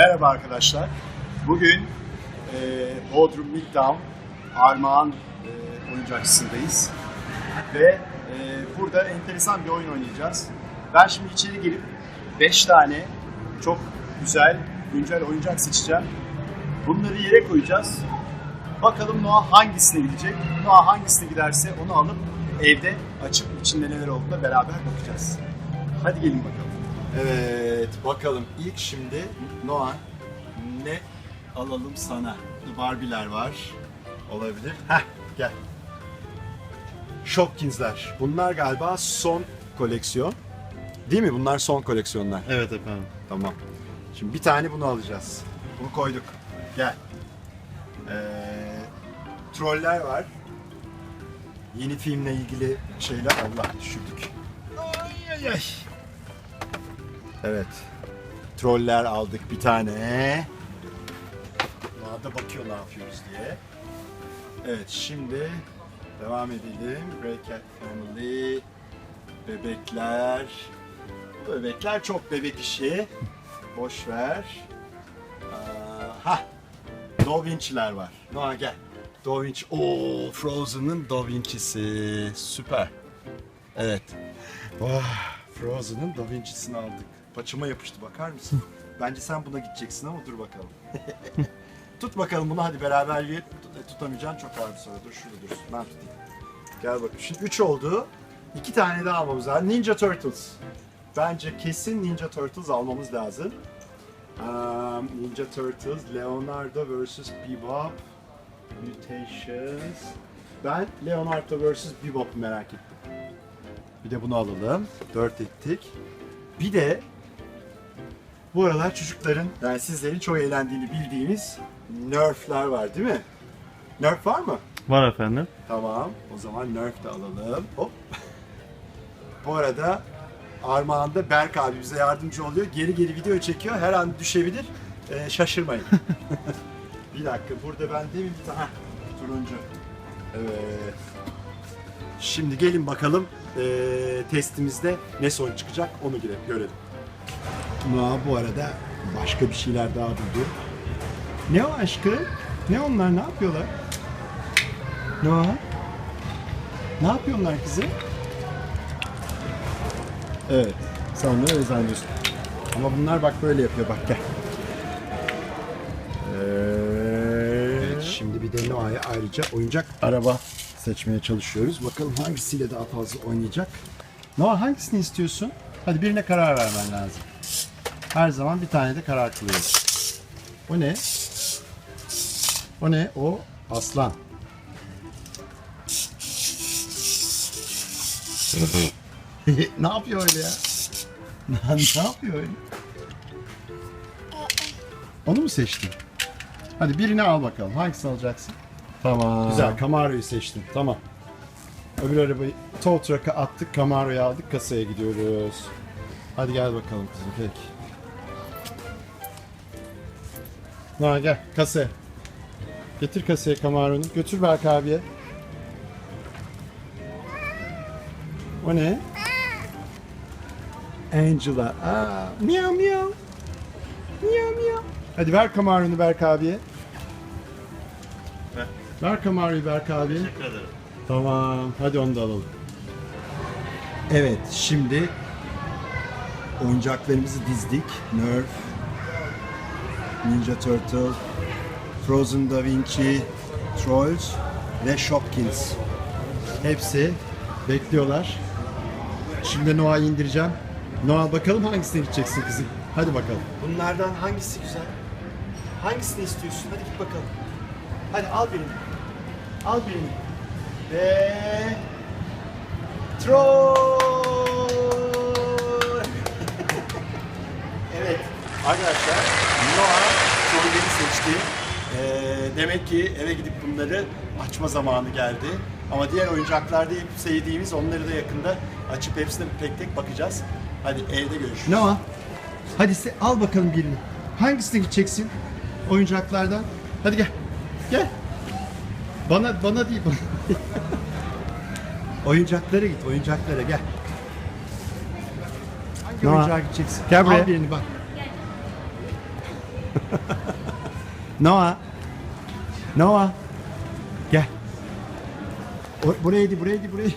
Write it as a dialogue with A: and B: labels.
A: Merhaba arkadaşlar. Bugün e, Bodrum Midtown Armağan e, oyuncakçısındayız. Ve e, burada enteresan bir oyun oynayacağız. Ben şimdi içeri girip 5 tane çok güzel, güncel oyuncak seçeceğim. Bunları yere koyacağız. Bakalım Noah hangisine gidecek? Noah hangisine giderse onu alıp evde açıp içinde neler olduğuna beraber bakacağız. Hadi gelin bakalım. Evet, bakalım ilk şimdi Noah ne alalım sana? Barbie'ler var. Olabilir. Heh, gel. Shopkins'ler. Bunlar galiba son koleksiyon. Değil mi? Bunlar son koleksiyonlar.
B: Evet efendim.
A: Tamam. Şimdi bir tane bunu alacağız. Bunu koyduk. Gel. Ee, troller var. Yeni filmle ilgili şeyler. Allah düşürdük. Ay ay ay. Evet. Troller aldık bir tane. Da bakıyor ne yapıyoruz diye. Evet şimdi devam edelim. Grey Cat Family. Bebekler. Bu Bebekler çok bebek işi. Boş ver. Ha, Da var. Noah gel. Da Vinci. Oo, Frozen'ın Da. Süper. Evet. Oh, Frozen'ın Da Vinci'sini aldık. Paçama yapıştı bakar mısın? Bence sen buna gideceksin ama dur bakalım. Tut bakalım bunu hadi beraber yiyip tut- tutamayacaksın çok ağır bir soru. Dur şurada dursun ben tutayım. Gel bakayım. Şimdi 3 oldu. İki tane daha almamız lazım. Ninja Turtles. Bence kesin Ninja Turtles almamız lazım. Um, Ninja Turtles, Leonardo vs. Bebop, Mutations. Ben Leonardo vs. Bebop'u merak ettim. Bir de bunu alalım. Dört ettik. Bir de bu aralar çocukların, yani sizlerin çok eğlendiğini bildiğimiz Nerf'ler var değil mi? Nerf var mı?
B: Var efendim.
A: Tamam. O zaman Nerf de alalım. Hop. Bu arada Armağan'da Berk abi bize yardımcı oluyor. Geri geri video çekiyor. Her an düşebilir. Ee, şaşırmayın. bir dakika. Burada ben demin bir tane... Turuncu. Evet. Şimdi gelin bakalım ee, testimizde ne sonuç çıkacak onu görelim. Noah bu arada başka bir şeyler daha buldu. Ne o aşkım? Ne onlar? Ne yapıyorlar? Noah? Ne yapıyorlar kızım? Evet. Sen onları öyle zannediyorsun. Ama bunlar bak böyle yapıyor bak gel. Evet, şimdi bir de Noah'ya ayrıca oyuncak araba seçmeye çalışıyoruz. Bakalım hangisiyle daha fazla oynayacak. Noah hangisini istiyorsun? Hadi birine karar vermen lazım. Her zaman bir tane de karar kılıyoruz. O ne? O ne? O aslan. ne yapıyor öyle ya? ne yapıyor öyle? Onu mu seçtin? Hadi birini al bakalım. Hangisini alacaksın?
B: Tamam.
A: Güzel. Camaro'yu seçtim. Tamam. Öbür arabayı tow truck'a attık. Camaro'yu aldık. Kasaya gidiyoruz. Hadi gel bakalım kızım. Peki. Ha gel kasaya. Getir kasaya Camaro'nu. Götür Berk abiye. O ne? Angela. Aa, miyav miyav. Miyav miyav. Hadi ver Camaro'nu Berk abiye.
B: Ver.
A: Ver Camaro'yu Berk abiye.
B: Teşekkür ederim.
A: Tamam, hadi onu da alalım. Evet, şimdi oyuncaklarımızı dizdik. Nerf, Ninja Turtle, Frozen Da Vinci, Trolls ve Shopkins. Hepsi bekliyorlar. Şimdi Noah'yı indireceğim. Noah bakalım hangisine gideceksin kızım. Hadi bakalım. Bunlardan hangisi güzel? Hangisini istiyorsun? Hadi git bakalım. Hadi al birini. Al birini. Ve troll. evet arkadaşlar Noah trolleri seçti. Ee, demek ki eve gidip bunları açma zamanı geldi. Ama diğer oyuncaklarda hep sevdiğimiz onları da yakında açıp hepsine tek tek bakacağız. Hadi evde görüşürüz. Noah hadi se- al bakalım birini. Hangisine gideceksin oyuncaklardan? Hadi gel. Gel. Bana bana değil bana. oyuncaklara git, oyuncaklara gel. Hangi
B: Noah,
A: oyuncağa gideceksin?
B: gel buraya.
A: Al birini bak. Noah. Noah. Gel. Buraya di, buraya.